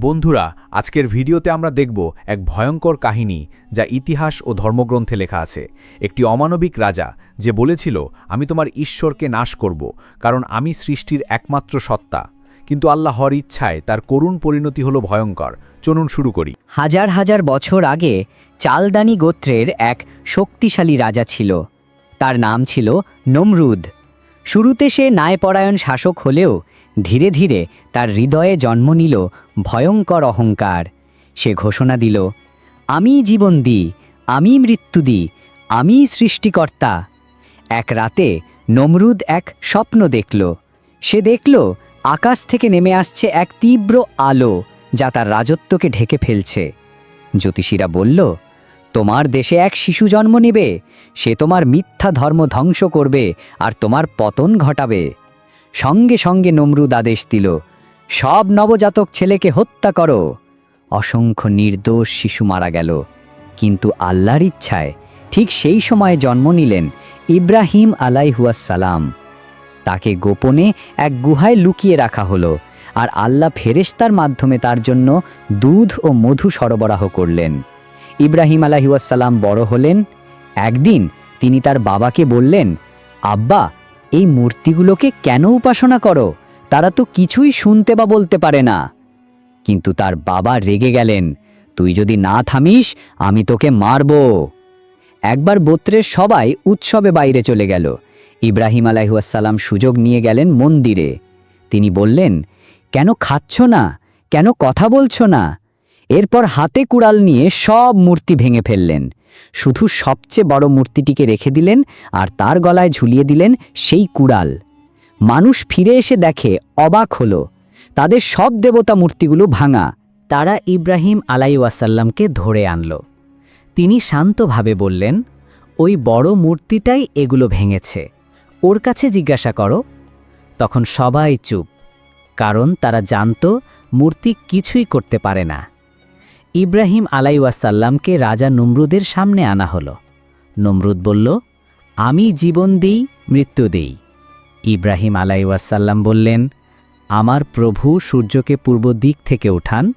বন্ধুরা, আজকের ভিডিওতে আমরা দেখব এক ভয়ঙ্কর কাহিনী যা ইতিহাস ও ধর্মগ্রন্থে লেখা আছে। একটি অমানবিক রাজা যে বলেছিল, আমি তোমার ঈশ্বরকে নাশ করব, কারণ আমি সৃষ্টির একমাত্র সত্তা। কিন্তু আল্লাহর ইচ্ছায় তার করুণ পরিণতি হলো ভয়ঙ্কর। চলুন শুরু করি। হাজার হাজার বছর আগে চালদানি গোত্রের এক শক্তিশালী রাজা ছিল। তার নাম ছিল নমরুদ। শুরুতে সে ন্যায়পরায়ণ শাসক হলেও ধীরে ধীরে তার হৃদয়ে জন্ম নিল ভয়ঙ্কর অহংকার। সে ঘোষণা দিল, আমি জীবন দিই, আমি মৃত্যু দিই, আমি সৃষ্টিকর্তা। এক রাতে নমরুদ এক স্বপ্ন দেখল। সে দেখল, আকাশ থেকে নেমে আসছে এক তীব্র আলো, যা তার রাজত্বকে ঢেকে ফেলছে। জ্যোতিষীরা বলল, তোমার দেশে এক শিশু জন্ম নেবে, সে তোমার মিথ্যা ধর্ম ধ্বংস করবে, আর তোমার পতন ঘটাবে। সঙ্গে সঙ্গে নমরুদ আদেশ দিল, সব নবজাতক ছেলেকে হত্যা করো। অসংখ্য নির্দোষ শিশু মারা গেল, কিন্তু আল্লাহর ইচ্ছায় ঠিক সেই সময়ে জন্ম নিলেন ইব্রাহিম আলাইহুয়াসালাম তাকে গোপনে এক গুহায় লুকিয়ে রাখা হলো, আর আল্লাহ ফেরেশতার মাধ্যমে তার জন্য দুধ ও মধু সরবরাহ করলেন। ইব্রাহিম আলাহিউসাল্লাম বড় হলেন। একদিন তিনি তার বাবাকে বললেন, আব্বা এই মূর্তিগুলোকে কেন উপাসনা করো? তারা তো কিছুই শুনতে বা বলতে পারে না। কিন্তু তার বাবা রেগে গেলেন, তুই যদি না থামিস, আমি তোকে মারব। একবার বোত্রের সবাই উৎসবে বাইরে চলে গেল। ইব্রাহিম আলাইহুয়াসাল্লাম সুযোগ নিয়ে গেলেন মন্দিরে। তিনি বললেন, কেন খাচ্ছ না? কেন কথা বলছো না? এরপর হাতে কুড়াল নিয়ে সব মূর্তি ভেঙে ফেললেন। শুধু সবচেয়ে বড় মূর্তিটিকে রেখে দিলেন আর তার গলায় ঝুলিয়ে দিলেন সেই কুড়াল। মানুষ ফিরে এসে দেখে অবাক হলো, তাদের সব দেবতা মূর্তিগুলো ভাঙা। তারা ইব্রাহিম আলাইওয়াসাল্লামকে ধরে আনল। তিনি শান্তভাবে বললেন, ওই বড় মূর্তিটাই এগুলো ভেঙেছে। ওর কাছে জিজ্ঞাসা করো। তখন সবাই চুপ, কারণ তারা জানত মূর্তি কিছুই করতে পারে না। ইব্রাহিম আলাইওয়াসাল্লামকে রাজা নমরুদের সামনে আনা হলো। নমরুদ বলল, আমি জীবন দিই, মৃত্যু দিই। ইব্রাহিম আলাইওয়াসাল্লাম বললেন, আমার প্রভু সূর্যকে পূর্ব দিক থেকে উঠান।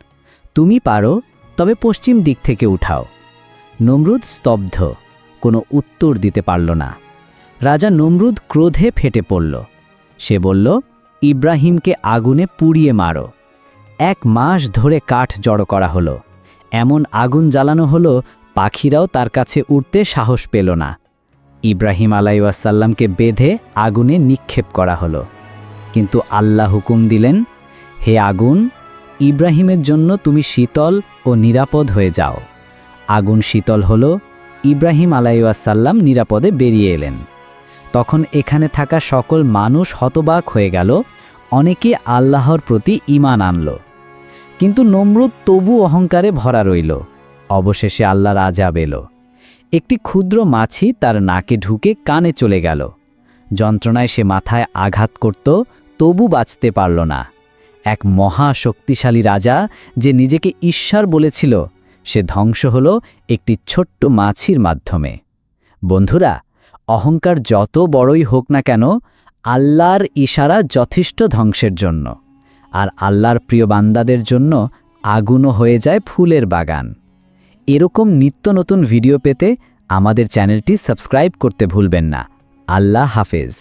তুমি পারো, তবে পশ্চিম দিক থেকে উঠাও। নমরুদ স্তব্ধ, কোনো উত্তর দিতে পারল না। রাজা নমরুদ ক্রোধে ফেটে পড়ল। সে বলল, ইব্রাহিমকে আগুনে পুড়িয়ে মারো। এক মাস ধরে কাঠ জড়ো করা হলো। এমন আগুন জ্বালানো হলো, পাখিরাও তার কাছে উঠতে সাহস পেল না। ইব্রাহিম আলাইসাল্লামকে বেঁধে আগুনে নিক্ষেপ করা হলো। কিন্তু আল্লাহ হুকুম দিলেন, হে আগুন, ইব্রাহিমের জন্য তুমি শীতল ও নিরাপদ হয়ে যাও। আগুন শীতল হলো, ইব্রাহিম আলাইসাল্লাম নিরাপদে বেরিয়ে এলেন। তখন এখানে থাকা সকল মানুষ হতবাক হয়ে গেল, অনেকে আল্লাহর প্রতি ঈমান আনল। কিন্তু নমরুদ তবু অহংকারে ভরা রইল। অবশেষে আল্লাহর আজাব এলো। একটি ক্ষুদ্র মাছি তার নাকে ঢুকে কানে চলে গেল। যন্ত্রণায় সে মাথায় আঘাত করত, তবু বাঁচতে পারল না। এক মহা শক্তিশালী রাজা যে নিজেকে ঈশ্বর বলেছিল, সে ধ্বংস হল একটি ছোট্ট মাছির মাধ্যমে। বন্ধুরা, অহংকার যত বড়ই হোক না কেন, আল্লাহর ইশারা যথেষ্ট ধ্বংসের জন্য। আর আল্লাহর প্রিয় বান্দাদের জন্য আগুনও হয়ে যায় ফুলের বাগান। এরকম নিত্য নতুন ভিডিও পেতে আমাদের চ্যানেলটি সাবস্ক্রাইব করতে ভুলবেন না। আল্লাহ হাফেজ।